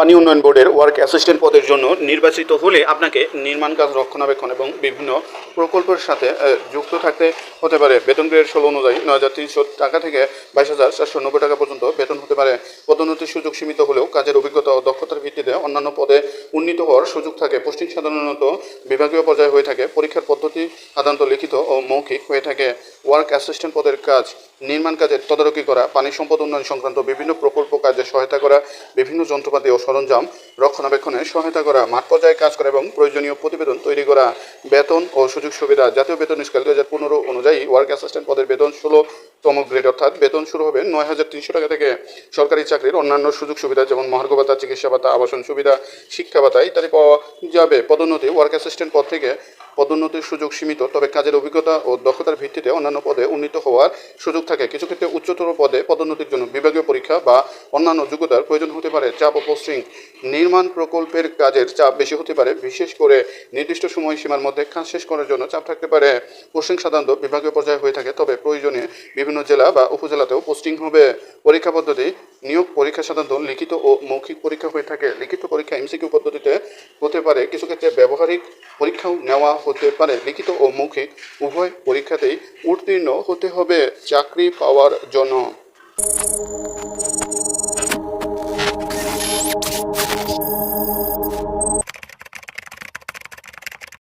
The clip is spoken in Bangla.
পানি উন্নয়ন বোর্ডের ওয়ার্ক অ্যাসিস্ট্যান্ট পদের জন্য নির্বাচিত হলে আপনাকে নির্মাণ কাজ রক্ষণাবেক্ষণ এবং বিভিন্ন প্রকল্পের সাথে যুক্ত থাকতে হতে পারে। বেতন গ্রেড ষোলো অনুযায়ী নয় হাজার তিনশো টাকা থেকে বাইশ হাজার চারশো নব্বই টাকা পর্যন্ত বেতন হতে পারে। পদোন্নতির সুযোগ সীমিত হলেও কাজের অভিজ্ঞতা ও দক্ষতার ভিত্তিতে অন্যান্য পদে উন্নীত হওয়ার সুযোগ থাকে। পোস্টিং সাধারণত বিভাগীয় পর্যায়ে হয়ে থাকে। পরীক্ষার পদ্ধতি সাধারণত লিখিত ও মৌখিক হয়ে থাকে। ওয়ার্ক অ্যাসিস্ট্যান্ট পদের কাজ, নির্মাণ কাজের তদারকি করা, পানি সম্পদ উন্নয়ন সংক্রান্ত বিভিন্ন প্রকল্প কাজে সহায়তা করা, বিভিন্ন যন্ত্রপাতি ও সরঞ্জাম রক্ষণাবেক্ষণে সহায়তা করা, মাঠ পর্যায়ে কাজ করা এবং প্রয়োজনীয় প্রতিবেদন তৈরি করা, বেতন ও সুযোগ সুবিধা জাতীয় বেতন স্কেল দু হাজার পনেরো অনুযায়ী ওয়ার্ক অ্যাসিস্ট্যান্ট পদের বেতন ষোলোতম গ্রেড অর্থাৎ বেতন শুরু হবে নয় হাজার তিনশো টাকা থেকে সরকারি চাকরির অন্যান্য সুযোগ সুবিধা যেমন মহার্ঘ ভাতা, চিকিৎসা ভাতা, আবাসন সুবিধা, শিক্ষা ভাতা ইত্যাদি পাওয়া যাবে। পদোন্নতি, ওয়ার্ক অ্যাসিস্ট্যান্ট পদ থেকে পদোন্নতির সুযোগ সীমিত, তবে কাজের অভিজ্ঞতা ও দক্ষতার ভিত্তিতে অন্যান্য পদে উন্নীত হওয়ার সুযোগ থাকে। কিছু ক্ষেত্রে উচ্চতর পদে পদোন্নতির জন্য বিভাগীয় পরীক্ষা বা অন্যান্য যোগ্যতার প্রয়োজন হতে পারে। চাপ ও পোস্টিং নির্মাণ প্রকল্পের কাজের চাপ বেশি হতে পারে। বিশেষ করে নির্দিষ্ট সময়সীমার মধ্যে কাজ শেষ করার জন্য চাপ থাকতে পারে। পোস্টিং সাধারণত বিভাগীয় পর্যায়ে হয়ে থাকে, তবে প্রয়োজনে বিভিন্ন জেলা বা উপজেলাতেও পোস্টিং হবে। পরীক্ষা পদ্ধতি, নিয়োগ পরীক্ষা সাধারণত লিখিত ও মৌখিক পরীক্ষা হয়ে থাকে। লিখিত পরীক্ষা এমসিকিউ পদ্ধতিতে হতে পারে। কিছু ক্ষেত্রে ব্যবহারিক পরীক্ষাও নেওয়া হতে পারে। লিখিত ও মৌখিক, উভয় পরীক্ষাতেই উত্তীর্ণ হতে হবে চাকরি পাওয়ার জন্য।